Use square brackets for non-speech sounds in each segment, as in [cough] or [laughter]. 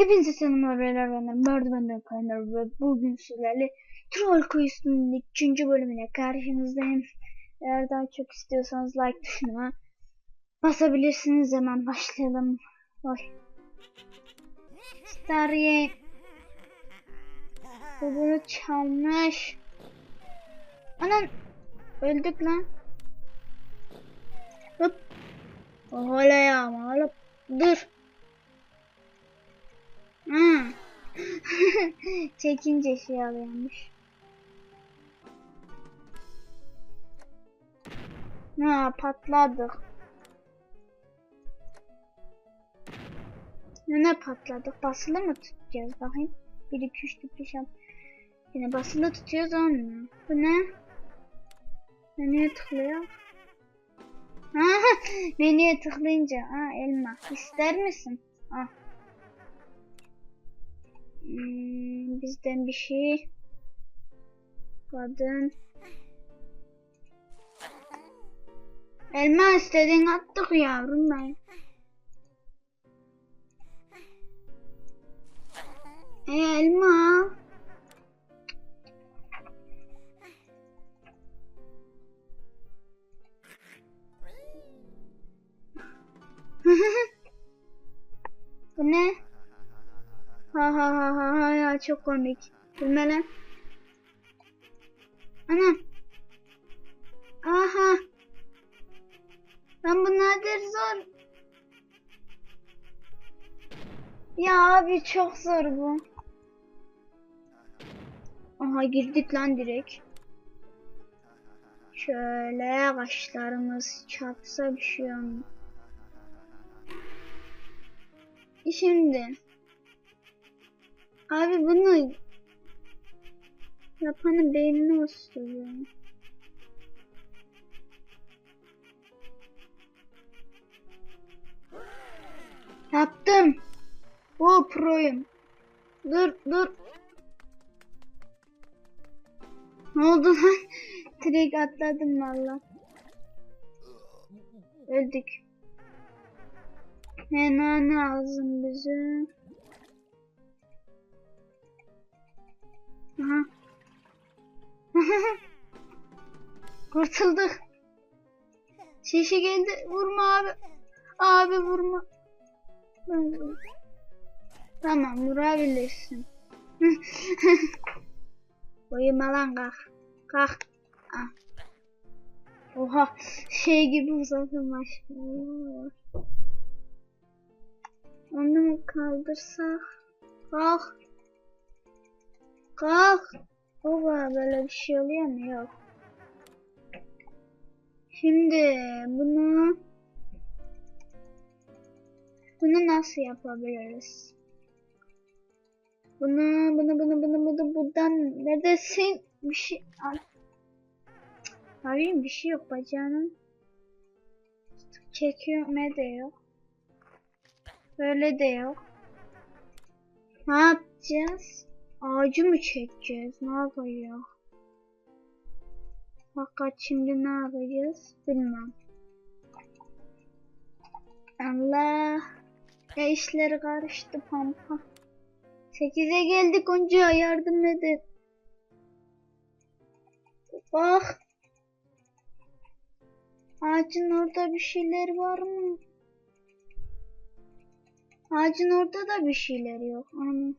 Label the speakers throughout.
Speaker 1: Hepinize selamlar beyler benden Merdivenden Kaynar ve bugün sizlerle Troll Quest'in 3. bölümüne karşınızdayım. Eğer daha çok istiyorsanız like tuşuna basabilirsiniz hemen başlayalım. Oy. Starye bunu çalmış. Anan öldük lan. Hop. Olay ama hop. Dur. [laughs] Çekince şey alıyormuş. Ha patladık. Ne patladık? Basılı mı tutacağız bakayım? 1 2 3 4 5 6. Yine basılı tutuyoruz onu. Bu ne? Menüye tıklıyor. Ha, [laughs] menüye tıklayınca ha elma. İster misin? Ah. Bizden bir şey. Kadın. Elma istedin attık yavrum ben. E, elma. [laughs] Bu ne? Ha ha ha ha ha ya çok komik. Gülme lan. Ana. Aha. Ben bu nadir zor. Ya abi çok zor bu. Aha girdik lan direkt. Şöyle kaşlarımız çarpsa bir şey olmuyor. Şimdi Abi bunu yapanın beynini osuruyor. Yaptım. O proyum. Dur dur. Ne oldu lan? [laughs] Direkt atladım valla. Öldük. Ne lazım bize? [laughs] Kurtulduk. Şişe geldi. Vurma abi. Abi vurma. Tamam vurabilirsin. [laughs] Uyuma lan kalk. Kalk. Ah. Oha şey gibi uzatın başlıyor. Onu mu kaldırsak? Kalk. Kalk. Baba böyle bir şey oluyor mu? Yok. Şimdi bunu bunu nasıl yapabiliriz? Bunu bunu bunu bunu bunu buradan neredesin? Bir şey al. Abi bir şey yok bacağının. Ne de yok. Böyle de yok. Ne yapacağız? Ağacı mı çekeceğiz? Ne yapacağız? Fakat şimdi ne yapacağız? Bilmem. Allah. Ya işleri karıştı pampa. Sekize geldik onca yardım edin. Bak. Ağacın orada bir şeyler var mı? Ağacın orada da bir şeyler yok. Ana.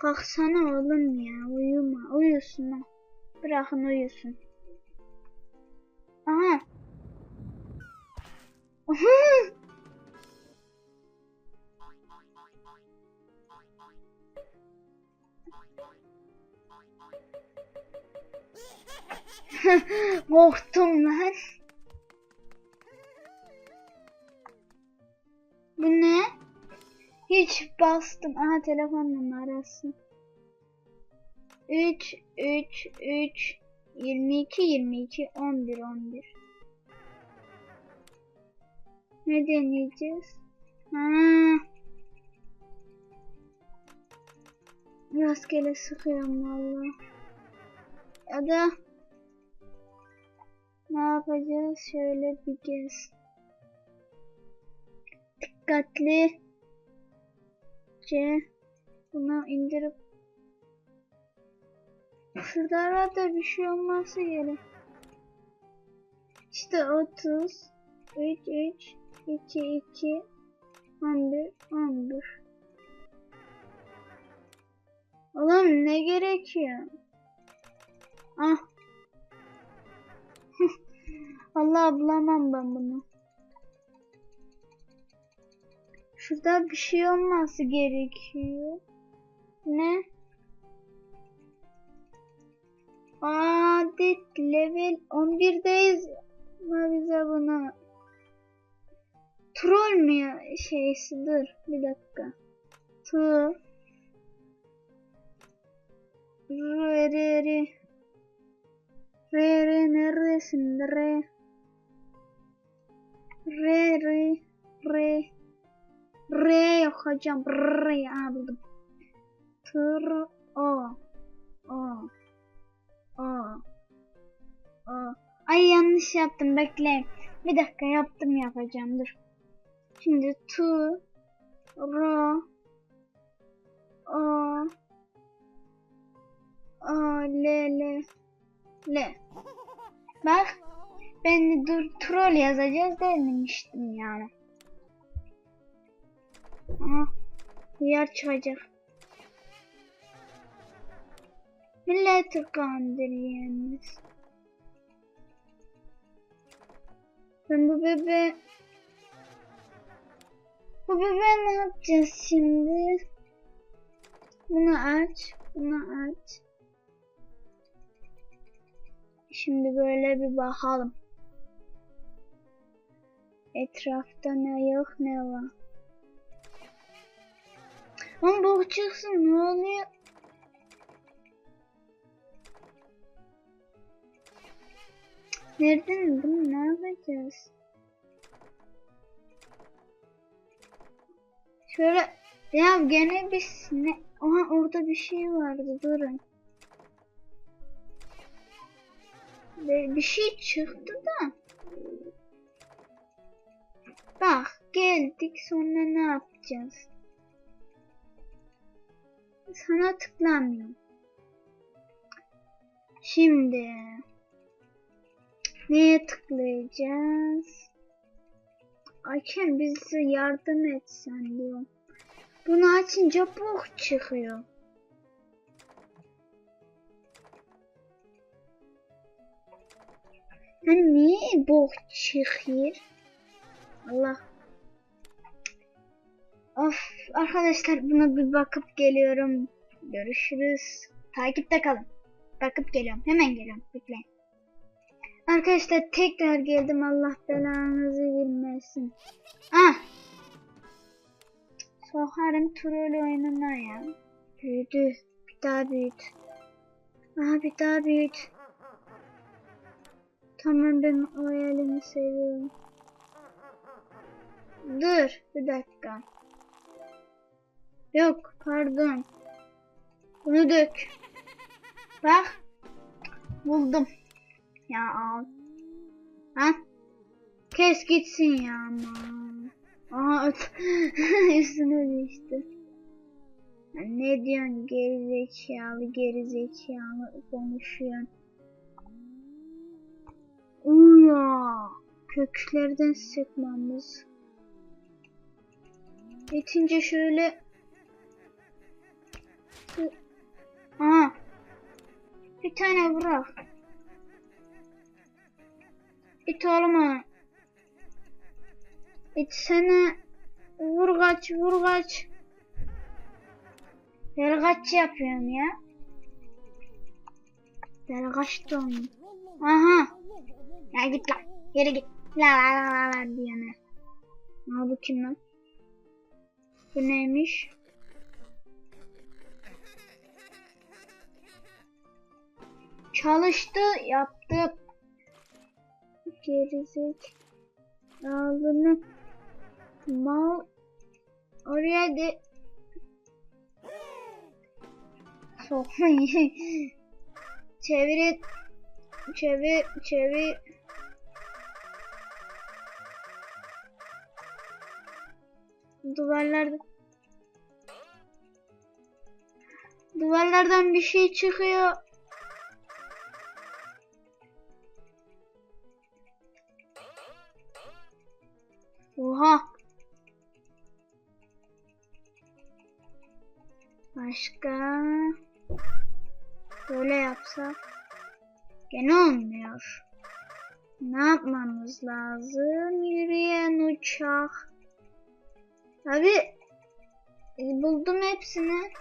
Speaker 1: Kalksana oğlum ya uyuma uyusun ha. Bırakın uyusun. Aha. Aha. [laughs] Korktum lan. Bu ne? Hiç bastım. Aha telefon numarası. 3 3 3 22 22 11 11. Ne deneyeceğiz? Ha. Rastgele sıkıyorum valla. Ya da ne yapacağız? Şöyle bir gez. Dikkatli. C. Bunu indirip Şurada arada bir şey olması gerek. İşte 30 3 3 2 2 11 11 Oğlum ne gerekiyor? Ah. [laughs] Allah bulamam ben bunu. Şurada bir şey olması gerekiyor. Ne? Adet level 11'deyiz. Ama bize bunu troll mü ya şeysi dur bir dakika. Tu Re re re Re re re Re re re Re yok hocam re ha buldum. Tır o o o o. Ay yanlış yaptım bekle. Bir dakika yaptım yapacağım dur. Şimdi tu ro o o le le le Bak ben dur troll yazacağız demiştim yani. Yer çıkacak. Milleti kandırıyorsunuz. Ben bu bebe bu bebe ne yapacağız şimdi? Bunu aç, bunu aç. Şimdi böyle bir bakalım. Etrafta ne yok ne var. Bu çıksın ne oluyor? Nereden bunu ne yapacağız? Şöyle ya gene bir ne? Aha orada bir şey vardı durun. Bir şey çıktı da. Bak geldik sonra ne yapacağız? Sana tıklamıyor. Şimdi neye tıklayacağız? Ayken bize yardım etsen diyor. Bunu açınca bok çıkıyor. Yani niye bok çıkıyor? Allah. Of arkadaşlar buna bir bakıp geliyorum. Görüşürüz. Takipte kalın. Bakıp geliyorum. Hemen geliyorum. Bekleyin. Arkadaşlar tekrar geldim. Allah belanızı vermesin. Ah. Sokarım troll oyununa ya. Büyüdü. Bir daha büyüt. Aha bir daha büyüt. Tamam ben o elimi seviyorum. Dur bir dakika. Yok pardon. Bunu dök. Bak. Buldum. Ya al. Ha? Kes gitsin ya aman. Aha öt. [laughs] üstüne düştü. Ya ne diyorsun gerizekalı gerizekalı konuşuyorsun. Uya. Köklerden sıkmamız. Yetince şöyle Aha. Bir tane bırak. İt onu. İt seni. Vur kaç vur kaç. Kaç yapıyorum ya. Ver kaç da onu. Aha. Ya git lan. Geri git. La la la la la diyene. Aa bu kim lan? Bu neymiş? Çalıştı, yaptı. Gerizek. Ağzını mal oraya de sokmayın. [laughs] çevir, çevir, çevir. Duvarlarda Duvarlardan bir şey çıkıyor. Başka. Böyle yapsak. Gene olmuyor. Ne yapmamız lazım? Yürüyen uçak. Abi e, buldum hepsini.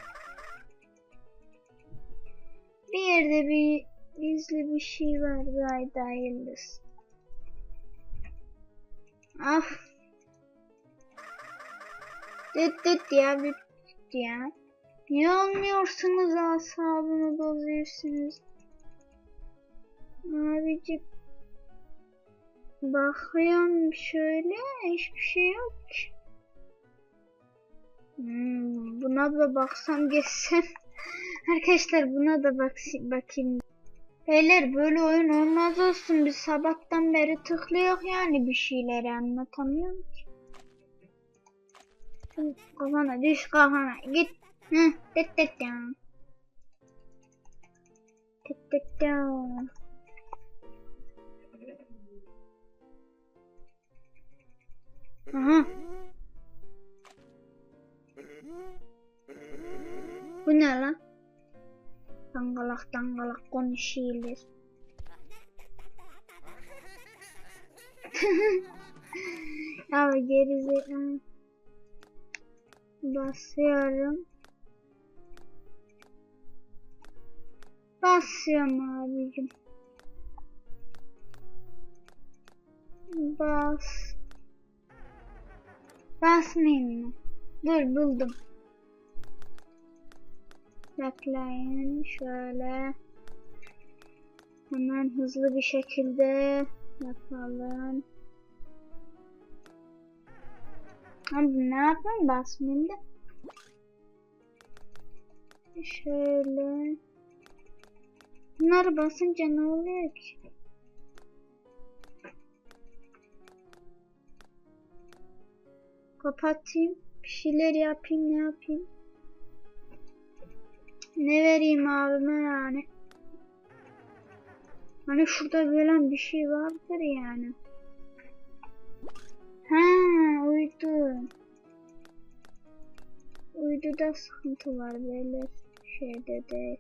Speaker 1: Bir yerde bir gizli bir şey var gayet hayırlısı. Ah. Dıt dıt ya dıt dıt ya. Niye olmuyorsunuz asabımı bozuyorsunuz? Abicim. Bakıyorum şöyle hiçbir şey yok. Hmm, buna da baksam geçsem. [laughs] Arkadaşlar buna da bak bakayım. Beyler böyle oyun olmaz olsun. Biz sabahtan beri tıklıyor yani bir şeyleri anlatamıyorum ki. Kafana düş kafana git. Hı, ya. Aha. Bu ne lan? Dangalak dangalak konuşuyorlar. [laughs] ya gerizekalı. Basıyorum. Basıyorum abicim. Bas. Basmayayım mı? Dur buldum. Bekleyin şöyle. Hemen hızlı bir şekilde yapalım. Abi ne yapayım basmayayım da. Şöyle. Bunları basınca ne oluyor ki? Kapatayım. Bir şeyler yapayım ne yapayım. Ne vereyim abime yani. Hani şurada böyle bir şey vardır yani. Ha uydu. Uyduda sıkıntı var böyle şeyde de.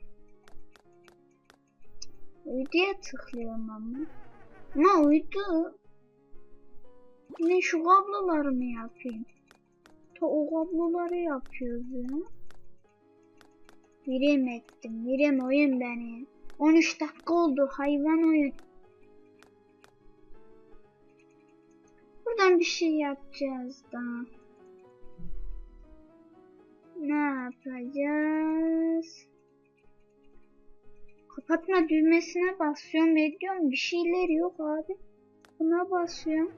Speaker 1: Uyduya tıklıyorum ama. Ama uydu. Yine şu kabloları mı yapayım? Ta o kabloları yapıyoruz ya. Birim ettim. Birim oyun beni. 13 dakika oldu hayvan oyun. Buradan bir şey yapacağız daha. Ne yapacağız? Kapatma düğmesine basıyorum bekliyorum. Bir şeyler yok abi. Buna basıyorum.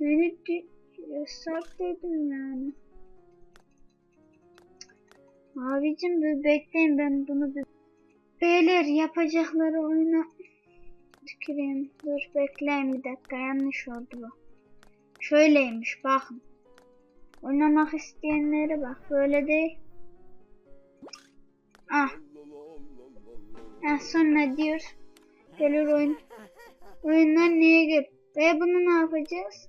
Speaker 1: Beni yasak dedim yani. Abicim bir bekleyin ben bunu bir... Beyler yapacakları oyuna tüküreyim. Dur bekleyin bir dakika yanlış oldu bu. Şöyleymiş bakın. Oynamak isteyenlere bak böyle değil. Ah. Ah sonra diyor. Gelir oyun. Oyunlar niye gel? Ve bunu ne yapacağız?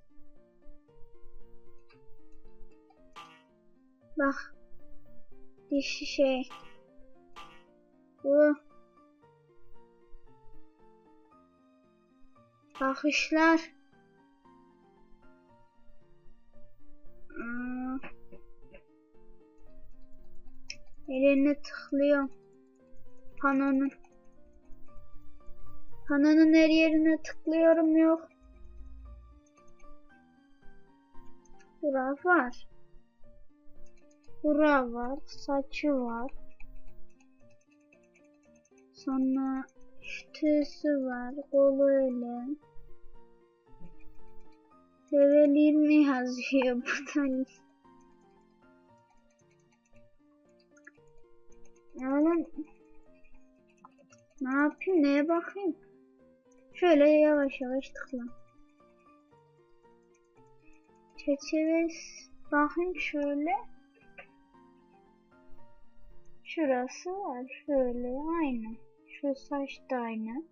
Speaker 1: Bak. Dişi şey. Bu. Bakışlar. Aa. Eline tıklıyorum. Panonun. Panonun her yerine tıklıyorum yok. Bura var. Bura var. Saçı var. Sonra tüsü var. Kolu öyle. Level 20 yazıyor [laughs] buradan. Oğlum ne yapayım neye bakayım? Şöyle yavaş yavaş tıkla. Çerçeve bakayım şöyle. Şurası var. Şöyle aynı. Şu saç da aynı.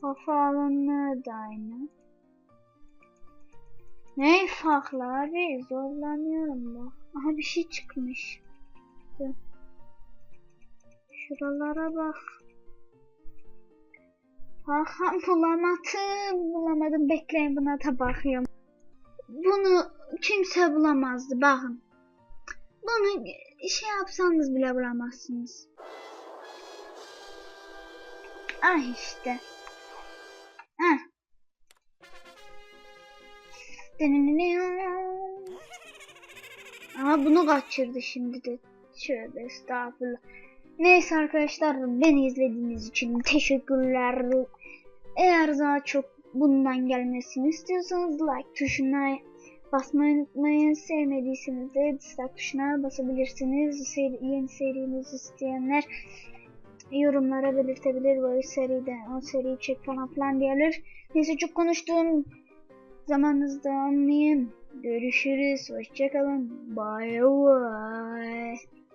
Speaker 1: Kafa alınlığı da aynı. Ne farklı abi? Zorlanıyorum bak. Aha bir şey çıkmış. Şuralara bak. Aha bulamadım. Bulamadım. Bekleyin buna da bakıyorum. Bunu kimse bulamazdı. Bakın. Bunu şey yapsanız bile bulamazsınız. Ah işte. Ah. Ama bunu kaçırdı şimdi de. Şöyle estağfurullah. Neyse arkadaşlar beni izlediğiniz için teşekkürler. Eğer daha çok bundan gelmesini istiyorsanız like tuşuna basmayı unutmayın. Sevmediyseniz de dislike tuşuna basabilirsiniz. Seri, yeni serimizi isteyenler yorumlara belirtebilir. Böyle seriden o seriyi çek falan filan diyorlar. Neyse çok konuştuğum zamanınızda almayayım. Görüşürüz. Hoşçakalın. Bye bye.